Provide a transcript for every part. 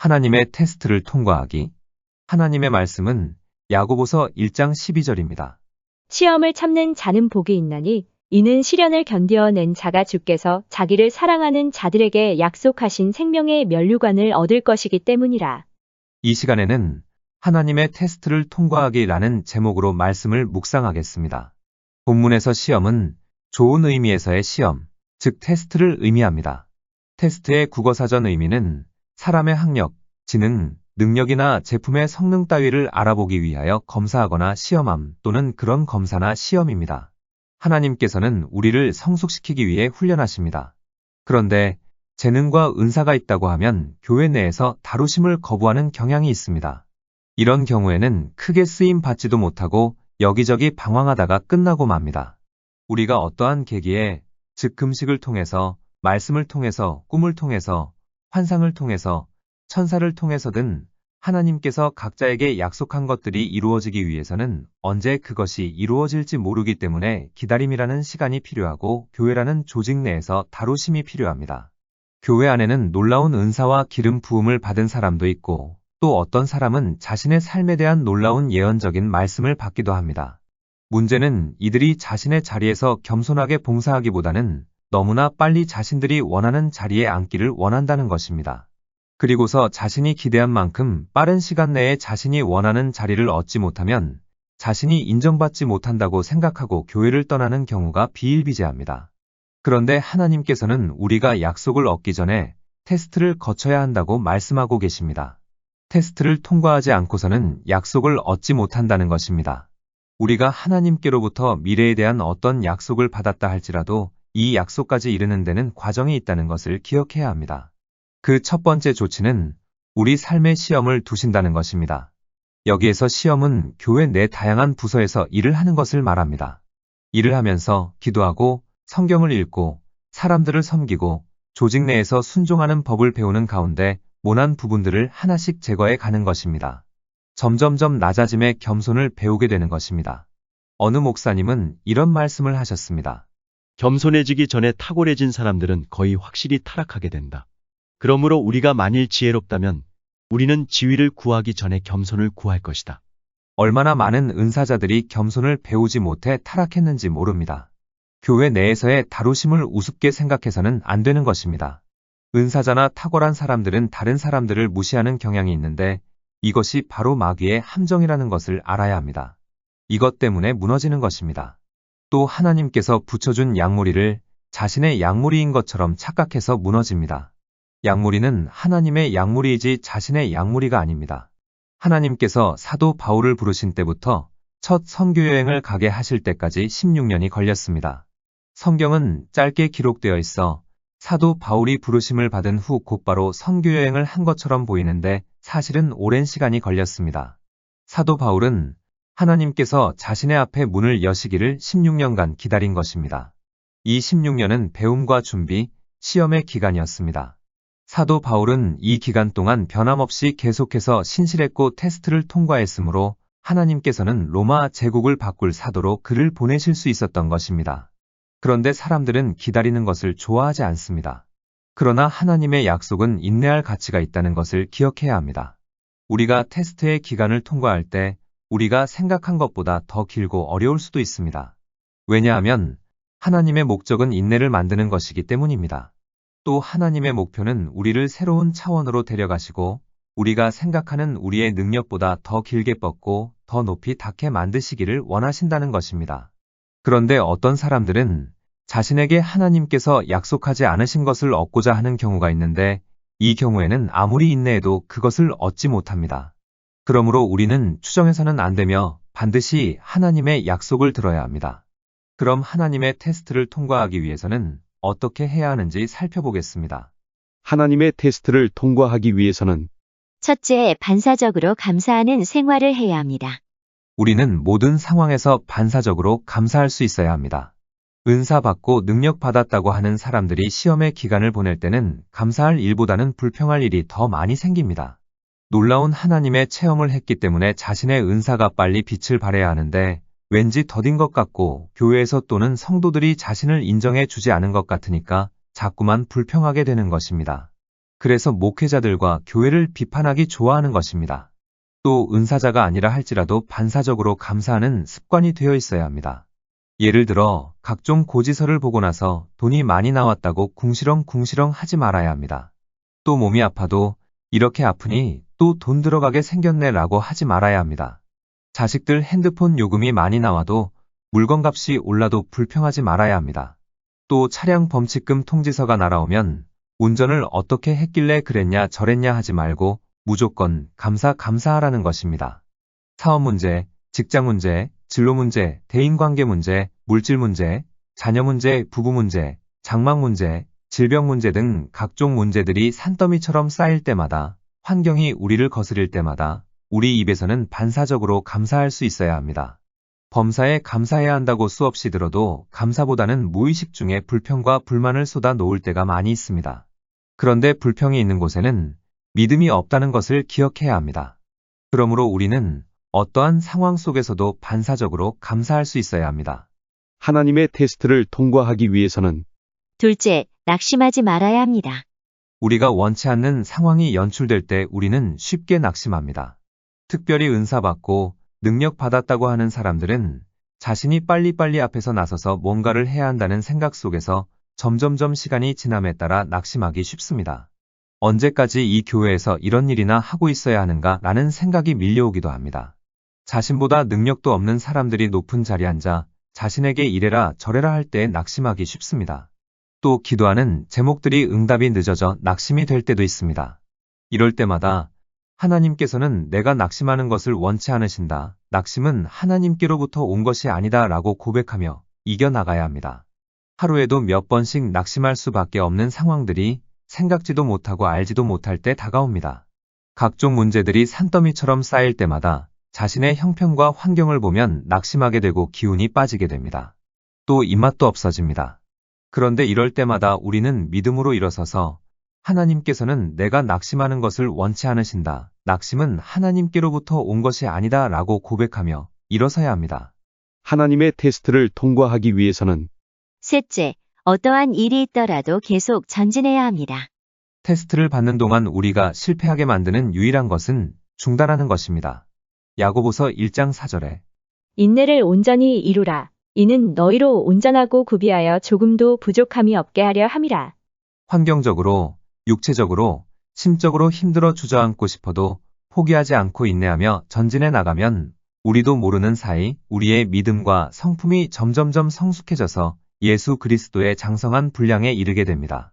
하나님의 테스트를 통과하기. 하나님의 말씀은 야고보서 1장 12절입니다. 시험을 참는 자는 복이 있나니 이는 시련을 견디어낸 자가 주께서 자기를 사랑하는 자들에게 약속하신 생명의 면류관을 얻을 것이기 때문이라. 이 시간에는 하나님의 테스트를 통과하기라는 제목으로 말씀을 묵상하겠습니다. 본문에서 시험은 좋은 의미에서의 시험, 즉 테스트를 의미합니다. 테스트의 국어사전 의미는 사람의 학력, 지능, 능력이나 제품의 성능 따위를 알아보기 위하여 검사하거나 시험함 또는 그런 검사나 시험입니다. 하나님께서는 우리를 성숙시키기 위해 훈련하십니다. 그런데 재능과 은사가 있다고 하면 교회 내에서 다루심을 거부하는 경향이 있습니다. 이런 경우에는 크게 쓰임 받지도 못하고 여기저기 방황하다가 끝나고 맙니다. 우리가 어떠한 계기에 즉 금식을 통해서 말씀을 통해서 꿈을 통해서 환상을 통해서 천사를 통해서든 하나님께서 각자에게 약속한 것들이 이루어지기 위해서는 언제 그것이 이루어질지 모르기 때문에 기다림이라는 시간이 필요하고 교회라는 조직 내에서 다루심이 필요합니다. 교회 안에는 놀라운 은사와 기름 부음을 받은 사람도 있고 또 어떤 사람은 자신의 삶에 대한 놀라운 예언적인 말씀을 받기도 합니다. 문제는 이들이 자신의 자리에서 겸손하게 봉사하기보다는 너무나 빨리 자신들이 원하는 자리에 앉기를 원한다는 것입니다. 그리고서 자신이 기대한 만큼 빠른 시간 내에 자신이 원하는 자리를 얻지 못하면 자신이 인정받지 못한다고 생각하고 교회를 떠나는 경우가 비일비재합니다. 그런데 하나님께서는 우리가 약속을 얻기 전에 테스트를 거쳐야 한다고 말씀하고 계십니다. 테스트를 통과하지 않고서는 약속을 얻지 못한다는 것입니다. 우리가 하나님께로부터 미래에 대한 어떤 약속을 받았다 할지라도 이 약속까지 이르는 데는 과정이 있다는 것을 기억해야 합니다. 그 첫 번째 조치는 우리 삶의 시험을 두신다는 것입니다. 여기에서 시험은 교회 내 다양한 부서에서 일을 하는 것을 말합니다. 일을 하면서 기도하고 성경을 읽고 사람들을 섬기고 조직 내에서 순종하는 법을 배우는 가운데 모난 부분들을 하나씩 제거해 가는 것입니다. 점점점 낮아짐의 겸손을 배우게 되는 것입니다. 어느 목사님은 이런 말씀을 하셨습니다. 겸손해지기 전에 탁월해진 사람들은 거의 확실히 타락하게 된다. 그러므로 우리가 만일 지혜롭다면 우리는 지위를 구하기 전에 겸손을 구할 것이다. 얼마나 많은 은사자들이 겸손을 배우지 못해 타락했는지 모릅니다. 교회 내에서의 다루심을 우습게 생각해서는 안 되는 것입니다. 은사자나 탁월한 사람들은 다른 사람들을 무시하는 경향이 있는데 이것이 바로 마귀의 함정이라는 것을 알아야 합니다. 이것 때문에 무너지는 것입니다. 또 하나님께서 붙여준 양무리를 자신의 양무리인 것처럼 착각해서 무너집니다. 양무리는 하나님의 양무리이지 자신의 양무리가 아닙니다. 하나님께서 사도 바울을 부르신 때부터 첫 선교 여행을 가게 하실 때까지 16년이 걸렸습니다. 성경은 짧게 기록되어 있어 사도 바울이 부르심을 받은 후 곧바로 선교 여행을 한 것처럼 보이는데 사실은 오랜 시간이 걸렸습니다. 사도 바울은 하나님께서 자신의 앞에 문을 여시기를 16년간 기다린 것입니다. 이 16년은 배움과 준비, 시험의 기간이었습니다. 사도 바울은 이 기간 동안 변함없이 계속해서 신실했고 테스트를 통과했으므로 하나님께서는 로마 제국을 바꿀 사도로 그를 보내실 수 있었던 것입니다. 그런데 사람들은 기다리는 것을 좋아하지 않습니다. 그러나 하나님의 약속은 인내할 가치가 있다는 것을 기억해야 합니다. 우리가 테스트의 기간을 통과할 때 우리가 생각한 것보다 더 길고 어려울 수도 있습니다. 왜냐하면 하나님의 목적은 인내를 만드는 것이기 때문입니다. 또 하나님의 목표는 우리를 새로운 차원으로 데려가시고 우리가 생각하는 우리의 능력보다 더 길게 뻗고 더 높이 닿게 만드시기를 원하신다는 것입니다. 그런데 어떤 사람들은 자신에게 하나님께서 약속하지 않으신 것을 얻고자 하는 경우가 있는데 이 경우에는 아무리 인내해도 그것을 얻지 못합니다. 그러므로 우리는 추정해서는 안 되며 반드시 하나님의 약속을 들어야 합니다. 그럼 하나님의 테스트를 통과하기 위해서는 어떻게 해야 하는지 살펴보겠습니다. 하나님의 테스트를 통과하기 위해서는 첫째, 반사적으로 감사하는 생활을 해야 합니다. 우리는 모든 상황에서 반사적으로 감사할 수 있어야 합니다. 은사 받고 능력 받았다고 하는 사람들이 시험의 기간을 보낼 때는 감사할 일보다는 불평할 일이 더 많이 생깁니다. 놀라운 하나님의 체험을 했기 때문에 자신의 은사가 빨리 빛을 발해야 하는데 왠지 더딘 것 같고 교회에서 또는 성도들이 자신을 인정해 주지 않은 것 같으니까 자꾸만 불평하게 되는 것입니다. 그래서 목회자들과 교회를 비판하기 좋아하는 것입니다. 또 은사자가 아니라 할지라도 반사적으로 감사하는 습관이 되어 있어야 합니다. 예를 들어 각종 고지서를 보고 나서 돈이 많이 나왔다고 궁시렁궁시렁 하지 말아야 합니다. 또 몸이 아파도 이렇게 아프니 또 돈 들어가게 생겼네 라고 하지 말아야 합니다. 자식들 핸드폰 요금이 많이 나와도 물건값이 올라도 불평하지 말아야 합니다. 또 차량 범칙금 통지서가 날아오면 운전을 어떻게 했길래 그랬냐 저랬냐 하지 말고 무조건 감사 감사하라는 것입니다. 사업 문제, 직장 문제, 진로 문제, 대인관계 문제, 물질 문제, 자녀 문제, 부부 문제, 장막 문제, 질병 문제 등 각종 문제들이 산더미처럼 쌓일 때마다 환경이 우리를 거스릴 때마다 우리 입에서는 반사적으로 감사할 수 있어야 합니다. 범사에 감사해야 한다고 수없이 들어도 감사보다는 무의식 중에 불평과 불만을 쏟아 놓을 때가 많이 있습니다. 그런데 불평이 있는 곳에는 믿음이 없다는 것을 기억해야 합니다. 그러므로 우리는 어떠한 상황 속에서도 반사적으로 감사할 수 있어야 합니다. 하나님의 테스트를 통과하기 위해서는 둘째, 낙심하지 말아야 합니다. 우리가 원치 않는 상황이 연출될 때 우리는 쉽게 낙심합니다. 특별히 은사받고 능력 받았다고 하는 사람들은 자신이 빨리빨리 앞에서 나서서 뭔가를 해야 한다는 생각 속에서 점점점 시간이 지남에 따라 낙심하기 쉽습니다. 언제까지 이 교회에서 이런 일이나 하고 있어야 하는가 라는 생각이 밀려오기도 합니다. 자신보다 능력도 없는 사람들이 높은 자리에 앉아 자신에게 이래라 저래라 할 때 낙심하기 쉽습니다. 또 기도하는 제목들이 응답이 늦어져 낙심이 될 때도 있습니다. 이럴 때마다 하나님께서는 내가 낙심하는 것을 원치 않으신다. 낙심은 하나님께로부터 온 것이 아니다 라고 고백하며 이겨나가야 합니다. 하루에도 몇 번씩 낙심할 수밖에 없는 상황들이 생각지도 못하고 알지도 못할 때 다가옵니다. 각종 문제들이 산더미처럼 쌓일 때마다 자신의 형편과 환경을 보면 낙심하게 되고 기운이 빠지게 됩니다. 또 입맛도 없어집니다. 그런데 이럴 때마다 우리는 믿음으로 일어서서 하나님께서는 내가 낙심하는 것을 원치 않으신다. 낙심은 하나님께로부터 온 것이 아니다 라고 고백하며 일어서야 합니다. 하나님의 테스트를 통과하기 위해서는 셋째, 어떠한 일이 있더라도 계속 전진해야 합니다. 테스트를 받는 동안 우리가 실패하게 만드는 유일한 것은 중단하는 것입니다. 야고보서 1장 4절에 인내를 온전히 이루라. 이는 너희로 온전하고 구비하여 조금도 부족함이 없게 하려 함이라. 환경적으로, 육체적으로, 심적으로 힘들어 주저앉고 싶어도 포기하지 않고 인내하며 전진해 나가면 우리도 모르는 사이 우리의 믿음과 성품이 점점점 성숙해져서 예수 그리스도의 장성한 분량에 이르게 됩니다.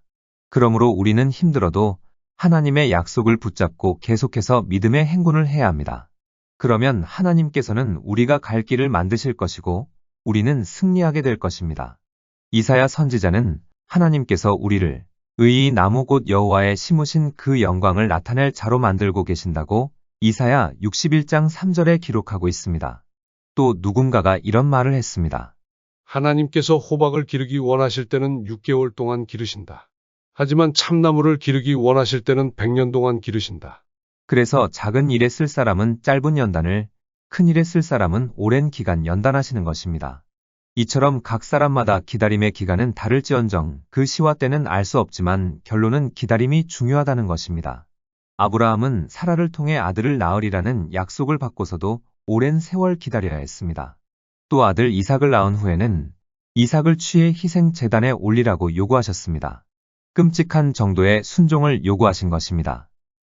그러므로 우리는 힘들어도 하나님의 약속을 붙잡고 계속해서 믿음의 행군을 해야 합니다. 그러면 하나님께서는 우리가 갈 길을 만드실 것이고 우리는 승리하게 될 것입니다. 이사야 선지자는 하나님께서 우리를 의의 나무 곧 여호와의 심으신 그 영광을 나타낼 자로 만들고 계신다고 이사야 61장 3절에 기록하고 있습니다. 또 누군가가 이런 말을 했습니다. 하나님께서 호박을 기르기 원하실 때는 6개월 동안 기르신다. 하지만 참나무를 기르기 원하실 때는 100년 동안 기르신다. 그래서 작은 일에 쓸 사람은 짧은 연단을, 큰 일에 쓸 사람은 오랜 기간 연단하시는 것입니다. 이처럼 각 사람마다 기다림의 기간은 다를지언정 그 시와 때는 알 수 없지만 결론은 기다림이 중요하다는 것입니다. 아브라함은 사라를 통해 아들을 낳으리라는 약속을 받고서도 오랜 세월 기다려야 했습니다. 또 아들 이삭을 낳은 후에는 이삭을 취해 희생 재단에 올리라고 요구하셨습니다. 끔찍한 정도의 순종을 요구하신 것입니다.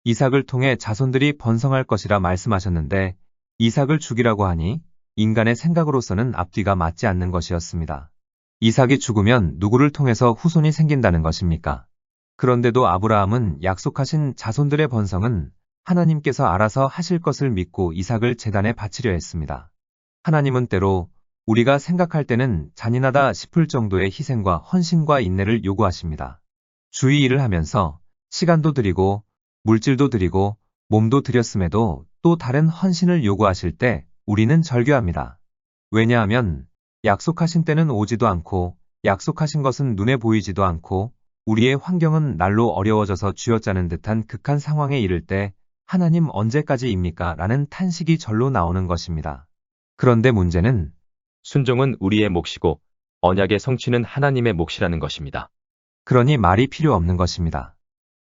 이삭을 통해 자손들이 번성할 것이라 말씀하셨는데 이삭을 죽이라고 하니 인간의 생각으로서는 앞뒤가 맞지 않는 것이었습니다. 이삭이 죽으면 누구를 통해서 후손이 생긴다는 것입니까? 그런데도 아브라함은 약속하신 자손들의 번성은 하나님께서 알아서 하실 것을 믿고 이삭을 재단에 바치려 했습니다. 하나님은 때로 우리가 생각할 때는 잔인하다 싶을 정도의 희생과 헌신과 인내를 요구하십니다. 주의 일을 하면서 시간도 드리고 물질도 드리고 몸도 드렸음에도 또 다른 헌신을 요구하실 때 우리는 절규합니다. 왜냐하면 약속하신 때는 오지도 않고 약속하신 것은 눈에 보이지도 않고 우리의 환경은 날로 어려워져서 쥐어짜는 듯한 극한 상황에 이를 때 하나님 언제까지입니까? 라는 탄식이 절로 나오는 것입니다. 그런데 문제는 순종은 우리의 몫이고 언약의 성취는 하나님의 몫이라는 것입니다. 그러니 말이 필요 없는 것입니다.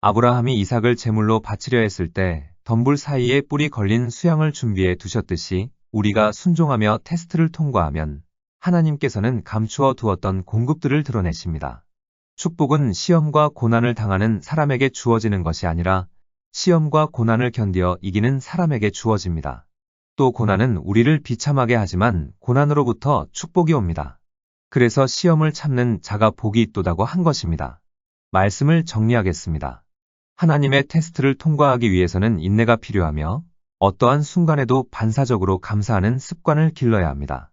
아브라함이 이삭을 제물로 바치려 했을 때 덤불 사이에 뿔이 걸린 수양을 준비해 두셨듯이 우리가 순종하며 테스트를 통과하면 하나님께서는 감추어 두었던 공급들을 드러내십니다. 축복은 시험과 고난을 당하는 사람에게 주어지는 것이 아니라 시험과 고난을 견디어 이기는 사람에게 주어집니다. 또 고난은 우리를 비참하게 하지만 고난으로부터 축복이 옵니다. 그래서 시험을 참는 자가 복이 있도다고 한 것입니다. 말씀을 정리하겠습니다. 하나님의 테스트를 통과하기 위해서는 인내가 필요하며 어떠한 순간에도 반사적으로 감사하는 습관을 길러야 합니다.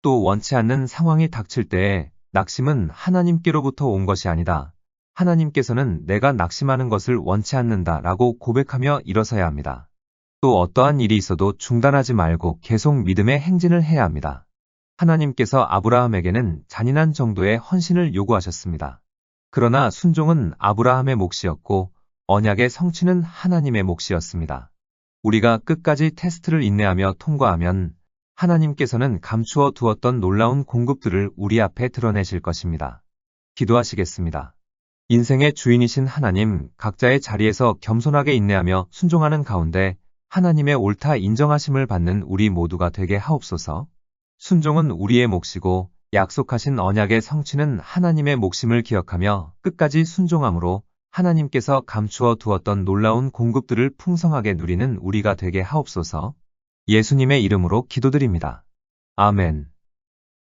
또 원치 않는 상황이 닥칠 때에 낙심은 하나님께로부터 온 것이 아니다. 하나님께서는 내가 낙심하는 것을 원치 않는다 라고 고백하며 일어서야 합니다. 또 어떠한 일이 있어도 중단하지 말고 계속 믿음의 행진을 해야 합니다. 하나님께서 아브라함에게는 잔인한 정도의 헌신을 요구하셨습니다. 그러나 순종은 아브라함의 몫이었고 언약의 성취는 하나님의 몫이었습니다. 우리가 끝까지 테스트를 인내하며 통과하면 하나님께서는 감추어 두었던 놀라운 공급들을 우리 앞에 드러내실 것입니다. 기도하시겠습니다. 인생의 주인이신 하나님, 각자의 자리에서 겸손하게 인내하며 순종하는 가운데 하나님의 옳다 인정하심을 받는 우리 모두가 되게 하옵소서. 순종은 우리의 몫이고 약속하신 언약의 성취는 하나님의 몫임을 기억하며 끝까지 순종함으로 하나님께서 감추어 두었던 놀라운 공급들을 풍성하게 누리는 우리가 되게 하옵소서. 예수님의 이름으로 기도드립니다. 아멘.